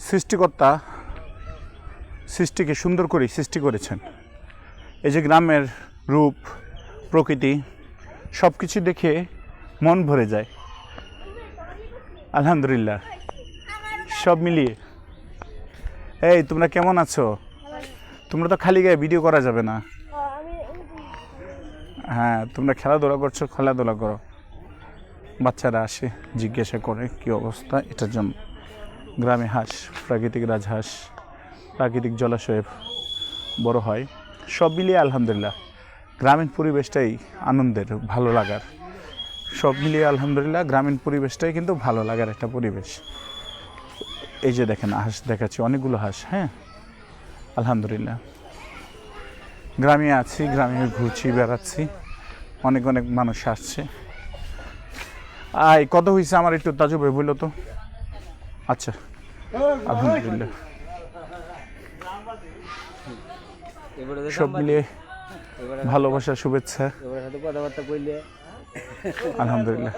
সৃষ্টিকর্তা সৃষ্টিকে সুন্দর করে সৃষ্টি করেছেন। এই যে গ্রামের রূপ, প্রকৃতি সব কিছু দেখে মন ভরে যায়। আলহামদুলিল্লাহ। সব মিলিয়ে। এই, তোমরা কেমন আছো? তোমরা তো খালি গায়ে ভিডিও করা যাবে না। হ্যাঁ তোমরা খেলাধুলা করছ, খেলাধুলা করো। বাচ্চারা আসে, জিজ্ঞাসা করে কি অবস্থা, এটার জন্য। গ্রামে হাঁস, প্রাকৃতিক রাজহাঁস, প্রাকৃতিক জলাশয়ে বড় হয়। সব মিলিয়ে আলহামদুলিল্লাহ, গ্রামীণ পরিবেশটাই আনন্দের ভালো লাগার। সব মিলিয়ে আলহামদুলিল্লাহ, গ্রামীণ পরিবেশটাই কিন্তু ভালো লাগার একটা পরিবেশ। এই যে দেখেন, হাঁস দেখাচ্ছি, অনেকগুলো হাঁস হ্যাঁ? আলহামদুলিল্লাহ। গ্রামে আছি, গ্রামে ঘুরছি, বেড়াচ্ছি, অনেক অনেক মানুষ আসছে। আয়, কত হয়েছে আমার একটু তাজু বলল তো? আচ্ছা। আলহামদুলিল্লাহ। সব মিলিয়ে ভালোবাসা শুভেচ্ছা। আলহামদুলিল্লাহ।